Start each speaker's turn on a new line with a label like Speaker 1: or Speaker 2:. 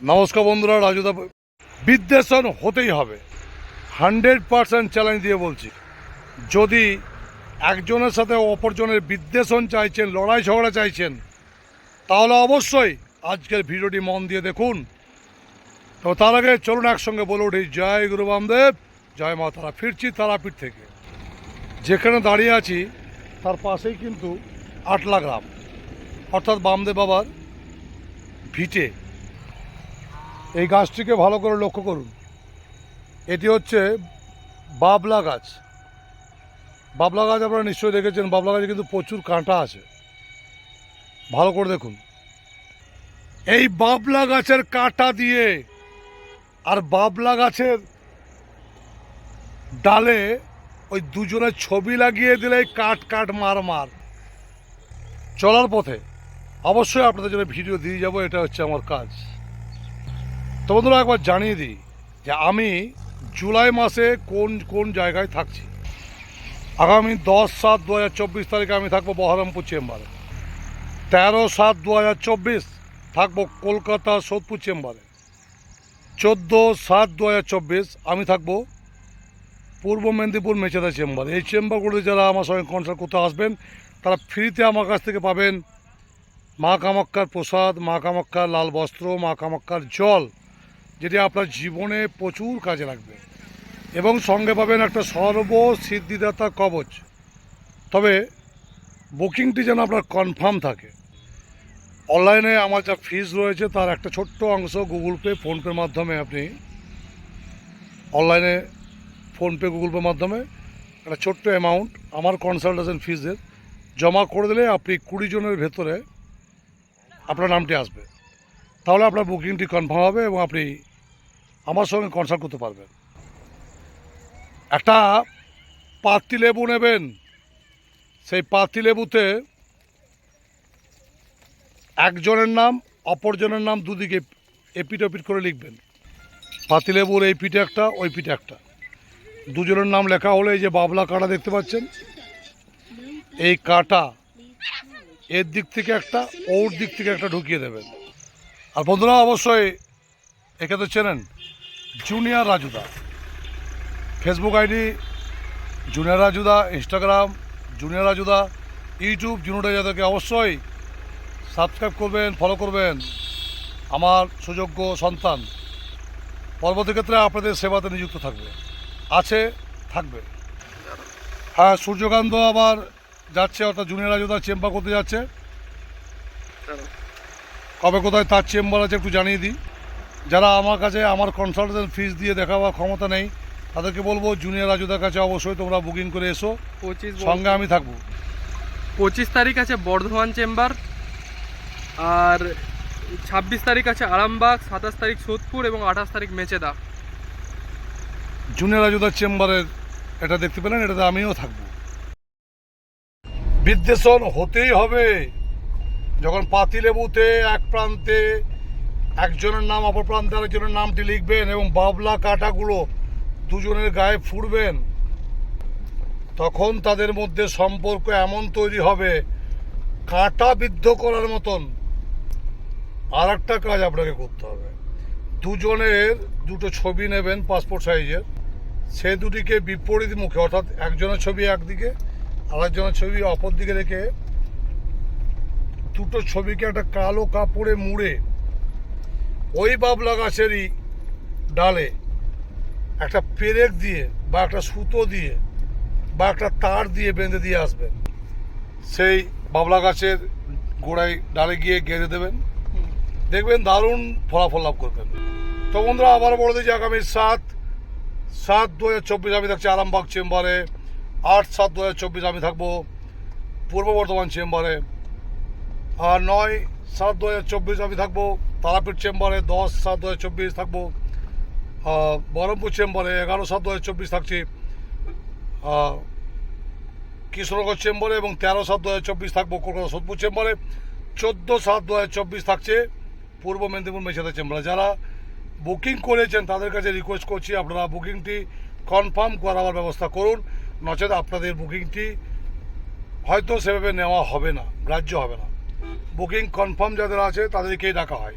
Speaker 1: নমস্কার বন্ধুরা রাজুদা বিদ্বেষণ হতেই হবে। হান্ড্রেড পার্সেন্ট চ্যালেঞ্জ দিয়ে বলছি। যদি একজনের সাথে অপরজনের বিদ্বেষণ চাইছেন, লড়াই ঝগড়া চাইছেন, তাহলে অবশ্যই আজকের ভিডিওটি মন দিয়ে দেখুন। তো তার আগে চলুন একসঙ্গে বলে উঠি, জয় গুরু বামদেব, জয় মা তারা। ফিরছি তারাপীঠ থেকে। যেখানে দাঁড়িয়ে আছি, তার পাশেই কিন্তু আটলা গ্রাম অর্থাৎ বামদেব বাবার ভিটে। এই গাছটিকে ভালো করে লক্ষ্য করুন। এটি হচ্ছে বাবলা গাছ। বাবলা গাছ আপনারা নিশ্চয়ই দেখেছেন, বাবলা গাছে কিন্তু প্রচুর কাঁটা আছে। ভালো করে দেখুন। এই বাবলা গাছের কাঁটা দিয়ে আর বাবলা গাছের ডালে ওই দুজনের ছবি লাগিয়ে দিলে কাট কাট মার মার। চলার পথে অবশ্যই আপনাদের জন্য ভিডিও দিয়ে যাব, এটা হচ্ছে আমার কাজ। তো বন্ধুরা একবার জানিয়ে দিই যে আমি জুলাই মাসে কোন কোন জায়গায় থাকছি। আগামী দশ সাত দু হাজার চব্বিশ তারিখে আমি থাকব বহরমপুর চেম্বারে। তেরো সাত দু হাজার চব্বিশ থাকব কলকাতা সোদপুর চেম্বারে। চোদ্দ সাত দু হাজার চব্বিশ আমি থাকব পূর্ব মেদিনীপুর মেচেদা চেম্বার। এই চেম্বারগুলোতে যারা আমার সঙ্গে কনসাল্ট করতে আসবেন, তারা ফ্রিতে আমার কাছ থেকে পাবেন মা কামাক্কার প্রসাদ, মা কামাক্কার লাল বস্ত্র, মা কামাক্কার জল যেটি আপনার জীবনে প্রচুর কাজে লাগবে। এবং সঙ্গে পাবেন একটা সর্ব সিদ্ধিদাতা কবচ। তবে বুকিংটি যেন আপনার কনফার্ম থাকে। অনলাইনে আমার যা ফিজ রয়েছে তার একটা ছোট্ট অংশ গুগল পে ফোনপের মাধ্যমে আপনি অনলাইনে ফোনপে গুগল পের মাধ্যমে একটা ছোট্ট অ্যামাউন্ট আমার কনসালটেশন ফিজের জমা করে দিলে আপনি কুড়ি জনের ভেতরে আপনার নামটি আসবে। তাহলে আপনার বুকিংটি কনফার্ম হবে এবং আপনি আমার সঙ্গে কনসাল্ট করতে পারবেন। একটা পাতি লেবু নেবেন। সেই পাতি লেবুতে একজনের নাম, অপরজনের নাম দুদিকে এপিট ওপিট করে লিখবেন। পাতিলেবুর এই পিঠে একটা, ওই পিঠে একটা। দুজনের নাম লেখা হলে এই যে বাবলা কাটা দেখতে পাচ্ছেন? এই কাটা এর দিক থেকে একটা, ওর দিক থেকে একটা ঢুকিয়ে দেবেন। আর বন্ধুরা, অবশ্যই একে তো চেনেন junior Rajuda Facebook ID junior Rajuda Instagram junior Rajuda YouTube junior যাদেরকে অবশ্যই সাবস্ক্রাইব করবেন ফলো করবেন। আমার সুযোগ্য সন্তান। পরবর্তী ক্ষেত্রে আপনাদের সেবাতে নিযুক্ত থাকবে। আছে, থাকবে। হ্যাঁ সূর্যকান্ত আবার যাচ্ছে, অর্থাৎ জুনিয়র রাজুদা চেম্বার করতে যাচ্ছে। কবে কোথায় তার চেম্বার আছে একটু জানিয়ে দিই। যারা আমার কাছে আমার কনসালটেশন ফিস দিয়ে দেখাবার ক্ষমতা নেই তাদেরকে বলব জুনিয়র রাজুদার কাছে অবশ্যই তোমরা বুকিং করে এসো।
Speaker 2: পঁচিশ
Speaker 1: সঙ্গে আমি থাকব।
Speaker 2: পঁচিশ তারিখ আছে বর্ধমান চেম্বার আর ছাব্বিশ তারিখ আছে আরামবাগ সাতাশ তারিখ সোদপুর এবং আঠাশ তারিখ মেচেদা।
Speaker 1: জুনিয়র রাজুদার চেম্বারের এটা দেখতে পেলেন এটাতে আমিও থাকব। বিদ্বেষণ হতেই হবে। যখন পাতিলেবুতে এক প্রান্তে একজনের নাম অপর প্রান্তে আরেকজনের নামটি লিখবেন এবং বাবলা কাটাগুলো দুজনের গায়ে ফুড়বেন তখন তাদের মধ্যে সম্পর্ক এমন তৈরি হবে, কাঁটা বিদ্ধ করার মতন। আর একটা কাজ আপনাকে করতে হবে। দুজনের দুটো ছবি নেবেন পাসপোর্ট সাইজের সে দুটিকে বিপরীত মুখে, অর্থাৎ একজনের ছবি একদিকে, আরেকজনের ছবি অপর দিকে রেখে দুটো ছবিকে একটা কালো কাপড়ে মুড়ে ওই বাবলা গাছেরই ডালে একটা পেরেক দিয়ে বা একটা সুতো দিয়ে বা একটা তার দিয়ে বেঁধে দিয়ে আসবেন। সেই বাবলা গাছের গোড়ায় ডালে গিয়ে গেঁথে দেবেন। দেখবেন দারুণ ফলাফল লাভ করবেন। তো বন্ধুরা, আবার বলে দিচ্ছি আগামী সাত সাত দু হাজার চব্বিশ আমি থাকছি আরামবাগ চেম্বারে, আট, সাত দু হাজার চব্বিশ আমি থাকব পূর্ব বর্ধমান চেম্বারে, আর নয়, সাত দু হাজার চব্বিশ আমি থাকব তারাপীঠ চেম্বারে দশ সাত দু চব্বিশ থাকব। বহরমপুর চেম্বারে এগারো সাত দু চব্বিশ থাকছি। কৃষ্ণনগর চেম্বারে এবং তেরো সাত দু চব্বিশ থাকব। কলকাতা সোদপুর চেম্বারে চোদ্দ সাত দু চব্বিশ থাকছে পূর্ব মেদিনীপুর মেশাদা চেম্বারে। যারা বুকিং করেছেন, তাদের কাছে রিকোয়েস্ট করছি আপনারা বুকিংটি কনফার্ম করাবার ব্যবস্থা করুন। নচেত আপনাদের বুকিংটি হয়তো সেভাবে নেওয়া হবে না, গ্রাহ্য হবে না। বুকিং কনফার্ম যাদের আছে, তাদেরকেই ডাকা হয়।